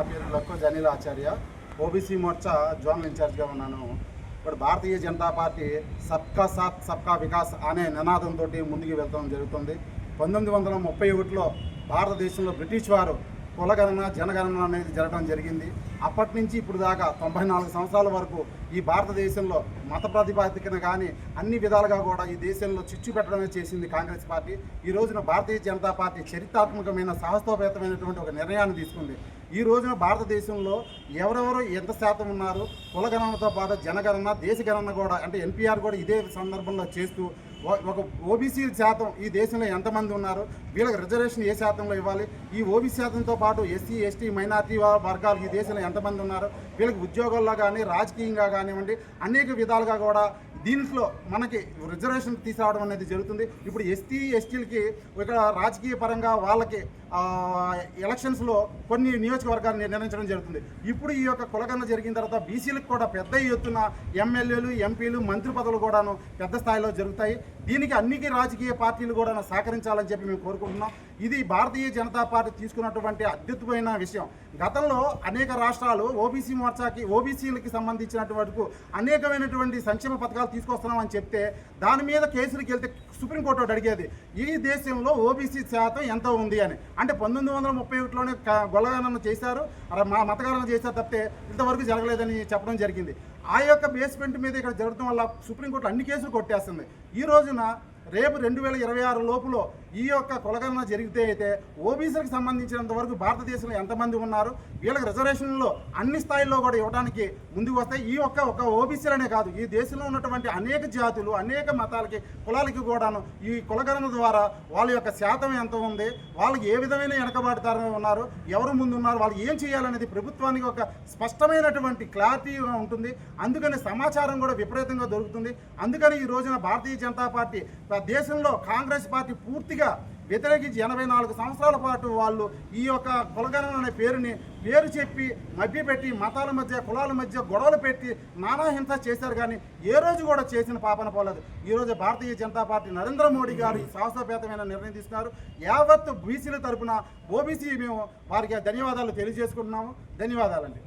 నా పేరు లక్కో జనీల్ Acharya OBC Morcha zonal ఇన్ఛార్జ్గా ఉన్నాను. ఇప్పుడు భారతీయ జనతా పార్టీ సబ్కా సాత్ సబ్కా వికాస్ అనే నినాదంతో ముందుకు వెళ్తాం జరుగుతుంది. పంతొమ్మిది వందల ముప్పై ఒకటిలో భారతదేశంలో బ్రిటిష్ వారు కులగణన జనగణన అనేది జరగడం జరిగింది. అప్పటి నుంచి ఇప్పుడు దాకా తొంభై నాలుగు సంవత్సరాల వరకు ఈ భారతదేశంలో మత ప్రాతిపాదికన కానీ అన్ని విధాలుగా కూడా ఈ దేశంలో చిచ్చు పెట్టడమే చేసింది కాంగ్రెస్ పార్టీ. ఈ రోజున భారతీయ జనతా పార్టీ చరిత్రాత్మకమైన సాహసోపేతమైనటువంటి ఒక నిర్ణయాన్ని తీసుకుంది. ఈ రోజున భారతదేశంలో ఎవరెవరు ఎంత శాతం ఉన్నారు? కులగణనతో పాటు జనగణన దేశగణన కూడా అంటే ఎన్పిఆర్ కూడా ఇదే సందర్భంలో చేస్తూ ఒక ఓబీసీ శాతం ఈ దేశంలో ఎంతమంది ఉన్నారు? వీళ్ళకి రిజర్వేషన్ ఏ శాతంలో ఇవ్వాలి? ఈ ఓబీసీ శాతంతో పాటు ఎస్సీ ఎస్టీ మైనార్టీ వర్గాలు ఈ దేశంలో ఎంతమంది ఉన్నారు? వీళ్ళకి ఉద్యోగాల్లో కానీ రాజకీయంగా కానివ్వండి అనేక విధాలుగా కూడా దీంట్లో మనకి రిజర్వేషన్ తీసుకురావడం అనేది జరుగుతుంది. ఇప్పుడు ఎస్టీ ఎస్టీలకి ఇక్కడ రాజకీయ పరంగా వాళ్ళకి ఎలక్షన్స్లో కొన్ని నియోజకవర్గాలు నిర్ణయించడం జరుగుతుంది. ఇప్పుడు ఈ యొక్క కులగన్న జరిగిన తర్వాత బీసీలకు కూడా పెద్ద ఎత్తున ఎమ్మెల్యేలు ఎంపీలు మంత్రి పదవులు కూడాను పెద్ద స్థాయిలో జరుగుతాయి. దీనికి అన్ని రాజకీయ పార్టీలు కూడా సహకరించాలని చెప్పి మేము కోరుకుంటున్నాం. ఇది భారతీయ జనతా పార్టీ తీసుకున్నటువంటి అద్భుతమైన విషయం. గతంలో అనేక రాష్ట్రాలు ఓబీసీ మోర్చాకి ఓబీసీలకి సంబంధించినటువంటి అనేకమైనటువంటి సంక్షేమ పథకాలు తీసుకొస్తున్నామని చెప్తే దాని మీద కేసులకు వెళ్తే సుప్రీంకోర్టు ఒకటి అడిగేది ఈ దేశంలో ఓబీసీ శాతం ఎంత ఉంది అని. అంటే పంతొమ్మిది వందల ముప్పై ఒకటిలోనే గొల్లగణన చేశారు. మా మతగణన చేశారు తప్పితే ఇంతవరకు జరగలేదని చెప్పడం జరిగింది. ఆ యొక్క బేస్మెంట్ మీద ఇక్కడ జరగడం వల్ల సుప్రీంకోర్టు అన్ని కేసులు కొట్టేస్తుంది. ఈ రోజున రేపు రెండు వేల ఇరవై ఆరు లోపులో ఈ యొక్క కులగణన జరిగితే అయితే ఓబీసీలకు సంబంధించినంత వరకు భారతదేశంలో ఎంతమంది ఉన్నారు? వీళ్ళకి రిజర్వేషన్లో అన్ని స్థాయిల్లో కూడా ఇవ్వడానికి ముందుకు వస్తాయి ఈ ఒక్క ఒక ఓబీసీలనే కాదు ఈ దేశంలో ఉన్నటువంటి అనేక జాతులు అనేక మతాలకి కులాలకి కూడాను ఈ కులగణన ద్వారా వాళ్ళ యొక్క శాతం ఎంత ఉంది? వాళ్ళకి ఏ విధమైన వెనకబాటుతారని ఉన్నారు? ఎవరు ముందు ఉన్నారు వాళ్ళు ఏం చేయాలనేది ప్రభుత్వానికి ఒక స్పష్టమైనటువంటి క్లారిటీ ఉంటుంది. అందుకని సమాచారం కూడా విపరీతంగా దొరుకుతుంది. అందుకని ఈ రోజున భారతీయ జనతా పార్టీ దేశంలో కాంగ్రెస్ పార్టీ పూర్తిగా వ్యతిరేకించి ఎనభై నాలుగు సంవత్సరాల పాటు వాళ్ళు ఈ యొక్క కులగణన అనే పేరుని పేరు చెప్పి మభ్యపెట్టి మతాల మధ్య కులాల మధ్య గొడవలు పెట్టి నానా హింస చేశారు. కానీ ఏ రోజు కూడా చేసిన పాపన పోలేదు. ఈ రోజు భారతీయ జనతా పార్టీ నరేంద్ర మోడీ గారు ఈ సాహసోపేతమైన నిర్ణయం తీసుకున్నారు. యావత్ బీసీల తరఫున ఓబీసీ మేము వారికి ధన్యవాదాలు తెలియజేసుకుంటున్నాము. ధన్యవాదాలండి.